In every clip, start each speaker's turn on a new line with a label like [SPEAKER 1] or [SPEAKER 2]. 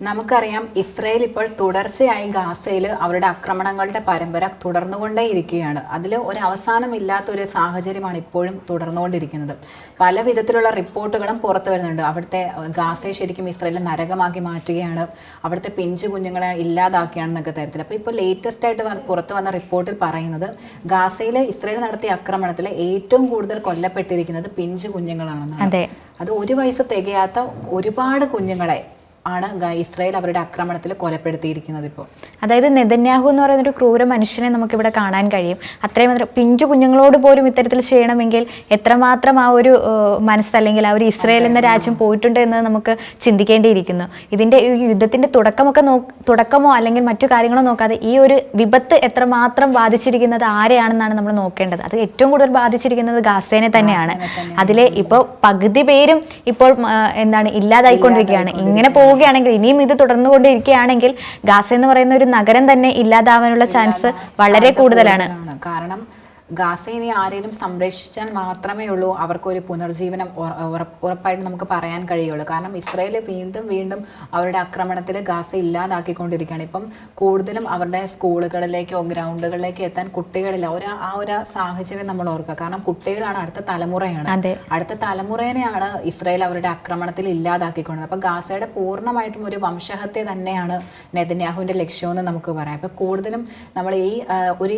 [SPEAKER 1] നമുക്കറിയാം ഇസ്രയേൽ ഇപ്പോൾ തുടർച്ചയായി ഗാസയിൽ അവരുടെ ആക്രമണങ്ങളുടെ പരമ്പര തുടർന്നുകൊണ്ടേയിരിക്കുകയാണ്. അതിൽ ഒരു അവസാനമില്ലാത്ത ഒരു സാഹചര്യമാണ് ഇപ്പോഴും തുടർന്നുകൊണ്ടിരിക്കുന്നത്. പല വിധത്തിലുള്ള റിപ്പോർട്ടുകളും പുറത്തു വരുന്നുണ്ട്. അവിടുത്തെ ഗാസയെ ശരിക്കും ഇസ്രയേൽ നരകമാക്കി മാറ്റുകയാണ്. അവിടുത്തെ പിഞ്ചു കുഞ്ഞുങ്ങളെ ഇല്ലാതാക്കുകയാണെന്നൊക്കെ തരത്തിൽ അപ്പോൾ ഇപ്പോൾ ലേറ്റസ്റ്റ് ആയിട്ട് പുറത്ത് വന്ന റിപ്പോർട്ടിൽ പറയുന്നത് ഗാസയിൽ ഇസ്രയേൽ നടത്തിയ ആക്രമണത്തിൽ ഏറ്റവും കൂടുതൽ കൊല്ലപ്പെട്ടിരിക്കുന്നത് പിഞ്ചു കുഞ്ഞുങ്ങളാണെന്നാണ്.
[SPEAKER 2] അതെ.
[SPEAKER 1] അത് ഒരു വയസ്സ് തികയാത്ത ഒരുപാട് കുഞ്ഞുങ്ങളെ ആണ് ഇസ്രായേൽ അവരുടെ ആക്രമണത്തിൽ കൊലപ്പെടുത്തിയിരിക്കുന്നത് ഇപ്പോൾ.
[SPEAKER 2] അതായത് നെതന്യാഹു എന്ന് പറയുന്ന ഒരു ക്രൂര മനുഷ്യനെ നമുക്കിവിടെ കാണാൻ കഴിയും. അത്രയും പിഞ്ചു കുഞ്ഞുങ്ങളോട് പോലും ഇത്തരത്തിൽ ചെയ്യണമെങ്കിൽ എത്രമാത്രം ആ ഒരു മനസ്സല്ലെങ്കിൽ മനസ്സ് അല്ലെങ്കിൽ ആ ഒരു ഇസ്രായേൽ എന്ന രാജ്യം പോയിട്ടുണ്ട് എന്ന് നമുക്ക് ചിന്തിക്കേണ്ടിയിരിക്കുന്നു. ഇതിന്റെ ഈ യുദ്ധത്തിന്റെ തുടക്കമൊക്കെ നോ തുടക്കമോ അല്ലെങ്കിൽ മറ്റു കാര്യങ്ങളോ നോക്കാതെ ഈ ഒരു വിപത്ത് എത്രമാത്രം ബാധിച്ചിരിക്കുന്നത് ആരെയാണെന്നാണ് നമ്മൾ നോക്കേണ്ടത്. അത് ഏറ്റവും കൂടുതൽ ബാധിച്ചിരിക്കുന്നത് ഗാസേനെ തന്നെയാണ്. അതിലെ ഇപ്പോൾ പകുതി പേരും ഇപ്പോൾ എന്താണ് ഇല്ലാതായിക്കൊണ്ടിരിക്കുകയാണ്. ഇങ്ങനെ പോവുകയാണെങ്കിൽ ഇനിയും ഇത് തുടർന്നുകൊണ്ടിരിക്കുകയാണെങ്കിൽ ഗാസ എന്ന് പറയുന്ന ഒരു നഗരം തന്നെ ഇല്ലാതാവാനുള്ള ചാൻസ് വളരെ കൂടുതലാണ്.
[SPEAKER 1] കാരണം ഗാസ ഇനി ആരെങ്കിലും സംരക്ഷിച്ചാൽ മാത്രമേ ഉള്ളൂ അവർക്കൊരു പുനർജീവനം ഉറപ്പായിട്ട് നമുക്ക് പറയാൻ കഴിയുള്ളൂ. കാരണം ഇസ്രയേൽ വീണ്ടും വീണ്ടും അവരുടെ ആക്രമണത്തിൽ ഗാസ ഇല്ലാതാക്കിക്കൊണ്ടിരിക്കുകയാണ്. ഇപ്പം കൂടുതലും അവരുടെ സ്കൂളുകളിലേക്കോ ഗ്രൗണ്ടുകളിലേക്കോ എത്താൻ കുട്ടികളില്ല. ഒരു ആ ഒരു സാഹചര്യം നമ്മൾ ഓർക്കുക. കാരണം കുട്ടികളാണ് അടുത്ത തലമുറയാണ്. അടുത്ത തലമുറേനെയാണ് ഇസ്രയേൽ അവരുടെ ആക്രമണത്തിൽ ഇല്ലാതാക്കിക്കൊണ്ടത്. അപ്പം ഗാസയുടെ പൂർണമായിട്ടും ഒരു വംശഹത്യ തന്നെയാണ് നെതന്യാഹുവിന്റെ ലക്ഷ്യമെന്ന് നമുക്ക് പറയാം. അപ്പം കൂടുതലും നമ്മൾ ഈ ഒരു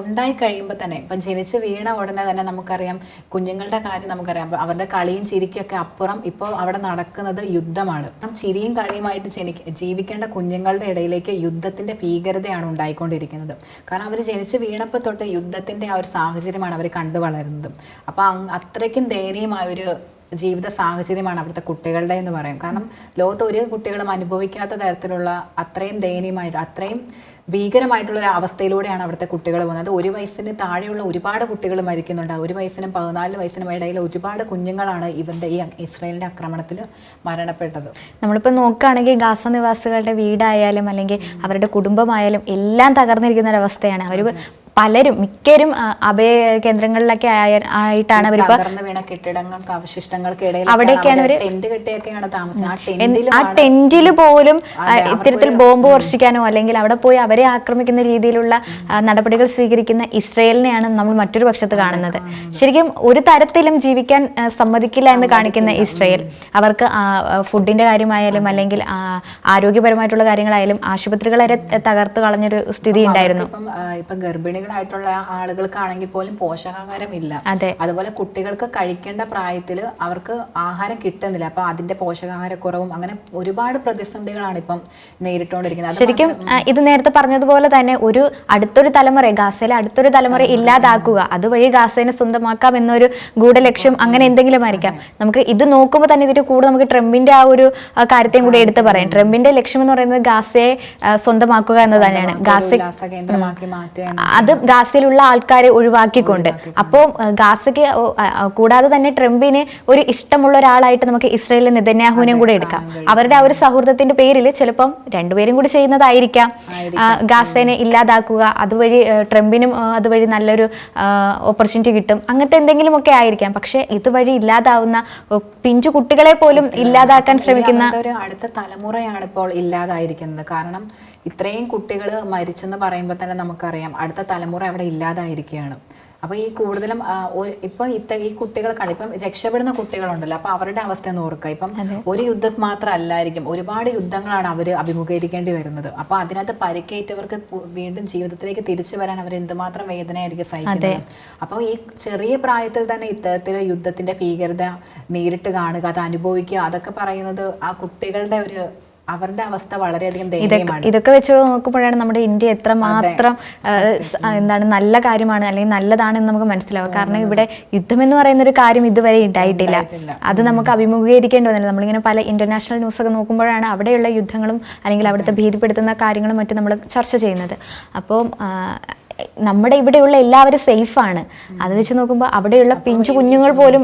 [SPEAKER 1] ഉണ്ടായി കഴിയുമ്പോൾ തന്നെ ഇപ്പം ജനിച്ച് വീണ ഉടനെ തന്നെ നമുക്കറിയാം കുഞ്ഞുങ്ങളുടെ കാര്യം നമുക്കറിയാം. അപ്പം അവരുടെ കളിയും ചിരിക്കൊക്കെ അപ്പുറം ഇപ്പോൾ അവിടെ നടക്കുന്നത് യുദ്ധമാണ്. ചിരിയും കളിയുമായിട്ട് ജനി ജീവിക്കേണ്ട കുഞ്ഞുങ്ങളുടെ ഇടയിലേക്ക് യുദ്ധത്തിന്റെ ഭീകരതയാണ് ഉണ്ടായിക്കൊണ്ടിരിക്കുന്നത്. കാരണം അവർ ജനിച്ച് വീണപ്പോൾ തൊട്ട് യുദ്ധത്തിന്റെ ആ ഒരു സാഹചര്യമാണ് അവർ കണ്ടു വളരുന്നത് അപ്പോൾ അത്രയ്ക്കും ദയനീയമായ ഒരു ജീവിത സാഹചര്യമാണ് അവിടുത്തെ കുട്ടികളുടെ എന്ന് പറയും. കാരണം ലോകത്ത് ഒരു കുട്ടികളും അനുഭവിക്കാത്ത തരത്തിലുള്ള അത്രയും ദയനീയമായിട്ട് അത്രയും ഭീകരമായിട്ടുള്ള ഒരു അവസ്ഥയിലൂടെയാണ് അവിടുത്തെ കുട്ടികൾ പോകുന്നത്. ഒരു വയസ്സിന് താഴെയുള്ള ഒരുപാട് കുട്ടികൾ മരിക്കുന്നുണ്ട്. ഒരു വയസ്സിനും പതിനാല് വയസ്സിനും ഇടയിൽ ഒരുപാട് കുഞ്ഞുങ്ങളാണ് ഇവരുടെ ഈ ഇസ്രായേലിന്റെ ആക്രമണത്തിൽ മരണപ്പെട്ടത്.
[SPEAKER 2] നമ്മളിപ്പോൾ നോക്കുകയാണെങ്കിൽ ഗാസ നിവാസികളുടെ വീടായാലും അല്ലെങ്കിൽ അവരുടെ കുടുംബമായാലും എല്ലാം തകർന്നിരിക്കുന്ന ഒരവസ്ഥയാണ് അവർ പലരും മിക്കരും അഭയ കേന്ദ്രങ്ങളിലൊക്കെ ആയ- ആയിട്ടാണ്
[SPEAKER 1] വീണ കെട്ടിടങ്ങൾക്ക് അവശിഷ്ടങ്ങൾക്ക് ഇടയിൽ
[SPEAKER 2] അവിടെയൊക്കെയാണ്
[SPEAKER 1] ടെന്റ് കെട്ടിയൊക്കെയാണ് ആ
[SPEAKER 2] ടെന്റിൽ പോലും ഇത്തരത്തിൽ ബോംബ് വർഷിക്കാനോ അല്ലെങ്കിൽ അവിടെ പോയി അവരെ ആക്രമിക്കുന്ന രീതിയിലുള്ള നടപടികൾ സ്വീകരിക്കുന്ന ഇസ്രയേലിനെയാണ് നമ്മൾ മറ്റൊരു പക്ഷത്ത് കാണുന്നത്. ശരിക്കും ഒരു തരത്തിലും ജീവിക്കാൻ സമ്മതിക്കില്ല എന്ന് കാണിക്കുന്ന ഇസ്രയേൽ. അവർക്ക് ഫുഡിന്റെ കാര്യമായാലും അല്ലെങ്കിൽ ആരോഗ്യപരമായിട്ടുള്ള കാര്യങ്ങളായാലും ആശുപത്രികൾ വരെ തകർത്ത് കളഞ്ഞൊരു സ്ഥിതി ഉണ്ടായിരുന്നു
[SPEAKER 1] ഇപ്പം ആ, ഇപ്പം ആയിട്ടുള്ള ആളുകൾക്കാണെങ്കിൽ പോലും പോഷകാഹാരം ഇല്ല അതുപോലെ കുട്ടികൾക്ക് കഴിക്കേണ്ട പ്രായത്തിൽ അവർക്ക് ആഹാരം കിട്ടുന്നില്ല. അപ്പൊ അതിന്റെ പോഷകാഹാരക്കുറവും അങ്ങനെ ഒരുപാട് പ്രതിസന്ധികളാണ് ഇപ്പം നേരിട്ടുകൊണ്ടിരിക്കുന്നത്
[SPEAKER 2] ശരിക്കും ഇത് നേരത്തെ പറഞ്ഞതുപോലെ തന്നെ ഒരു അടുത്തൊരു തലമുറ ഗാസയിലെ അടുത്തൊരു തലമുറ ഇല്ലാതാക്കുക. അതുവഴി ഗാസേനെ സ്വന്തമാക്കാം എന്നൊരു ഗൂഢലക്ഷ്യം അങ്ങനെ എന്തെങ്കിലും ആയിരിക്കാം. നമുക്ക് ഇത് നോക്കുമ്പോൾ തന്നെ ഇതിന്റെ കൂടെ നമുക്ക് ട്രംപിന്റെ ആ ഒരു കാര്യത്തെയും കൂടി എടുത്ത് പറയാം. ട്രംപിന്റെ ലക്ഷ്യം എന്ന് പറയുന്നത് ഗാസയെ സ്വന്തമാക്കുക എന്ന് തന്നെയാണ്. ഗാസ അത് ഗാസയിലുള്ള ആൾക്കാരെ ഒഴിവാക്കിക്കൊണ്ട്. അപ്പോൾ ഗാസയ്ക്ക് കൂടാതെ തന്നെ ട്രംപിന് ഒരു ഇഷ്ടമുള്ള ഒരാളായിട്ട് നമുക്ക് ഇസ്രയേലിൽ നിതന്യാഹുവിനെയും കൂടെ എടുക്കാം. അവരുടെ ആ ഒരു സൗഹൃദത്തിന്റെ പേരിൽ ചിലപ്പം രണ്ടുപേരും കൂടി ചെയ്യുന്നതായിരിക്കാം. ഗാസേനെ ഇല്ലാതാക്കുക അതുവഴി ട്രംപിനും അതുവഴി നല്ലൊരു ഓപ്പർച്യൂണിറ്റി കിട്ടും. അങ്ങനത്തെ എന്തെങ്കിലും ഒക്കെ ആയിരിക്കാം. പക്ഷെ ഇതുവഴി ഇല്ലാതാവുന്ന പിഞ്ചു കുട്ടികളെ പോലും ഇല്ലാതാക്കാൻ ശ്രമിക്കുന്ന
[SPEAKER 1] ഒരു അടുത്ത തലമുറയാണ് ഇപ്പോൾ ഇല്ലാതായിരിക്കുന്നത്. കാരണം ഇത്രയും കുട്ടികൾ മരിച്ചെന്ന് പറയുമ്പോൾ തന്നെ നമുക്കറിയാം. അടുത്ത തലമുറ അവിടെ ഇല്ലാതായിരിക്കുകയാണ്. അപ്പോൾ ഈ കൂടുതലും ഇപ്പം ഇത്ര ഈ കുട്ടികൾക്കാണ് ഇപ്പം രക്ഷപ്പെടുന്ന കുട്ടികളുണ്ടല്ലോ. അപ്പോൾ അവരുടെ അവസ്ഥ എന്ന് ഓർക്കുക. ഇപ്പം ഒരു യുദ്ധം മാത്രം അല്ലായിരിക്കും ഒരുപാട് യുദ്ധങ്ങളാണ് അവർ അഭിമുഖീകരിക്കേണ്ടി വരുന്നത്. അപ്പോൾ അതിനകത്ത് പരിക്കേറ്റവർക്ക് വീണ്ടും ജീവിതത്തിലേക്ക് തിരിച്ചു വരാൻ അവർ എന്തുമാത്രം വേദനയായിരിക്കും സഹിക്കുന്നത്. അപ്പോൾ ഈ ചെറിയ പ്രായത്തിൽ തന്നെ ഇത്തരത്തിൽ യുദ്ധത്തിന്റെ ഭീകരത നേരിട്ട് കാണുക അത് അനുഭവിക്കുക അതൊക്കെ പറയുന്നത് ആ കുട്ടികളുടെ ഒരു അവരുടെ അവസ്ഥ വളരെയധികം ദയനീയമാണ്.
[SPEAKER 2] ഇതൊക്കെ വെച്ച് നോക്കുമ്പോഴാണ് നമ്മുടെ ഇന്ത്യ എത്ര മാത്രം എന്താണ് നല്ല കാര്യമാണ് അല്ലെങ്കിൽ നല്ലതാണെന്ന് നമുക്ക് മനസ്സിലാവും കാരണം ഇവിടെ യുദ്ധം എന്ന് പറയുന്ന ഒരു കാര്യം ഇതുവരെ ഉണ്ടായിട്ടില്ല
[SPEAKER 1] ഉണ്ടായിട്ടില്ല.
[SPEAKER 2] അത് നമുക്ക് അഭിമുഖീകരിക്കേണ്ടി വന്നില്ല. നമ്മളിങ്ങനെ പല ഇന്റർനാഷണൽ ന്യൂസ് ഒക്കെ നോക്കുമ്പോഴാണ് അവിടെയുള്ള യുദ്ധങ്ങളും അല്ലെങ്കിൽ അവിടുത്തെ ഭീതിപ്പെടുത്തുന്ന കാര്യങ്ങളും മറ്റും നമ്മൾ ചർച്ച ചെയ്യുന്നത്. അപ്പോൾ നമ്മുടെ ഇവിടെയുള്ള എല്ലാവരും സേഫാണ് അത് വെച്ച് നോക്കുമ്പോൾ അവിടെയുള്ള പിഞ്ചു കുഞ്ഞുങ്ങൾ പോലും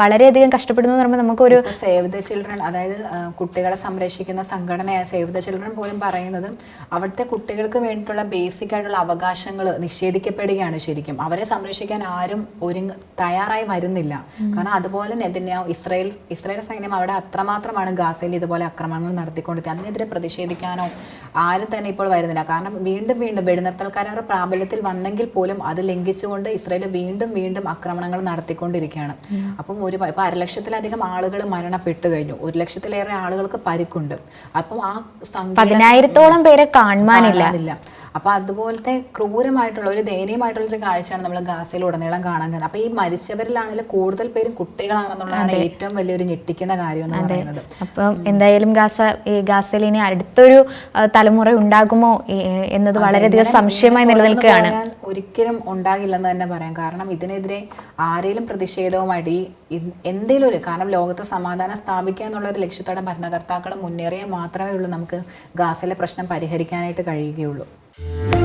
[SPEAKER 2] വളരെയധികം കഷ്ടപ്പെടുന്നു എന്ന് പറയുമ്പോൾ നമുക്കൊരു
[SPEAKER 1] സേവ് ദ ചിൽഡ്രൻ അതായത് കുട്ടികളെ സംരക്ഷിക്കുന്ന സംഘടനയായ സേവ് ദ ചിൽഡ്രൻ പോലും പറയുന്നത് അവിടുത്തെ കുട്ടികൾക്ക് വേണ്ടിയിട്ടുള്ള ബേസിക് ആയിട്ടുള്ള അവകാശങ്ങൾ നിഷേധിക്കപ്പെടുകയാണ് ശരിക്കും. അവരെ സംരക്ഷിക്കാൻ ആരും ഒരുങ്ങ തയ്യാറായി വരുന്നില്ല. കാരണം അതുപോലെ നെതിന്യാ ഇസ്രായേൽ ഇസ്രായേൽ സൈന്യം അവിടെ അത്രമാത്രമാണ് ഗാസയിൽ ഇതുപോലെ ആക്രമണങ്ങൾ നടത്തിക്കൊണ്ടിരിക്കുന്നത് അതിനെതിരെ പ്രതിഷേധിക്കാനോ ആരും തന്നെ ഇപ്പോൾ വരുന്നില്ല. കാരണം വീണ്ടും വീണ്ടും വെടിനിർത്തൽക്കാരവരുടെ കരാർ പ്രാബല്യത്തിൽ വന്നെങ്കിൽ പോലും അത് ലംഘിച്ചുകൊണ്ട് ഇസ്രായേൽ വീണ്ടും വീണ്ടും ആക്രമണങ്ങൾ നടത്തിക്കൊണ്ടിരിക്കുകയാണ്. അപ്പം ഒരു ഇപ്പൊ അരലക്ഷത്തിലധികം ആളുകൾ മരണപ്പെട്ടു കഴിഞ്ഞു. ഒരു ലക്ഷത്തിലേറെ ആളുകൾക്ക് പരിക്കുണ്ട്. അപ്പം ആ
[SPEAKER 2] പതിനായിരത്തോളം പേരെ
[SPEAKER 1] കാണാനില്ല. അപ്പൊ അതുപോലത്തെ ക്രൂരമായിട്ടുള്ള ഒരു ദയനീയമായിട്ടുള്ള ഒരു കാഴ്ചയാണ് നമ്മൾ ഗാസയിൽ ഉടനീളം കാണാൻ കഴിയുന്നത്. അപ്പൊ ഈ മരിച്ചവരിലാണെങ്കിലും കൂടുതൽ പേരും കുട്ടികളാണെന്നുള്ളതാണ് ഏറ്റവും വലിയൊരു ഞെട്ടിക്കുന്ന കാര്യം എന്ന് പറയുന്നത്.
[SPEAKER 2] അപ്പം എന്തായാലും ഗാസ ഈ ഗാസയിൽ ഇനി അടുത്തൊരു തലമുറ ഉണ്ടാകുമോ? എന്നത് വളരെയധികം സംശയമായി നിലനിൽക്കുകയാണ്.
[SPEAKER 1] ഒരിക്കലും ഉണ്ടാകില്ലെന്ന് തന്നെ പറയാം. കാരണം ഇതിനെതിരെ ആരെങ്കിലും പ്രതിഷേധവുമായിട്ട് ഈ എന്തെങ്കിലും ഒരു കാരണം ലോകത്ത് സമാധാനം സ്ഥാപിക്കുക എന്നുള്ള ഒരു ലക്ഷ്യത്തോടെ ഭരണകർത്താക്കൾ മുന്നേറിയാൽ മാത്രമേ ഉള്ളൂ നമുക്ക് ഗാസയിലെ പ്രശ്നം പരിഹരിക്കാനായിട്ട് കഴിയുകയുള്ളൂ. Thank you.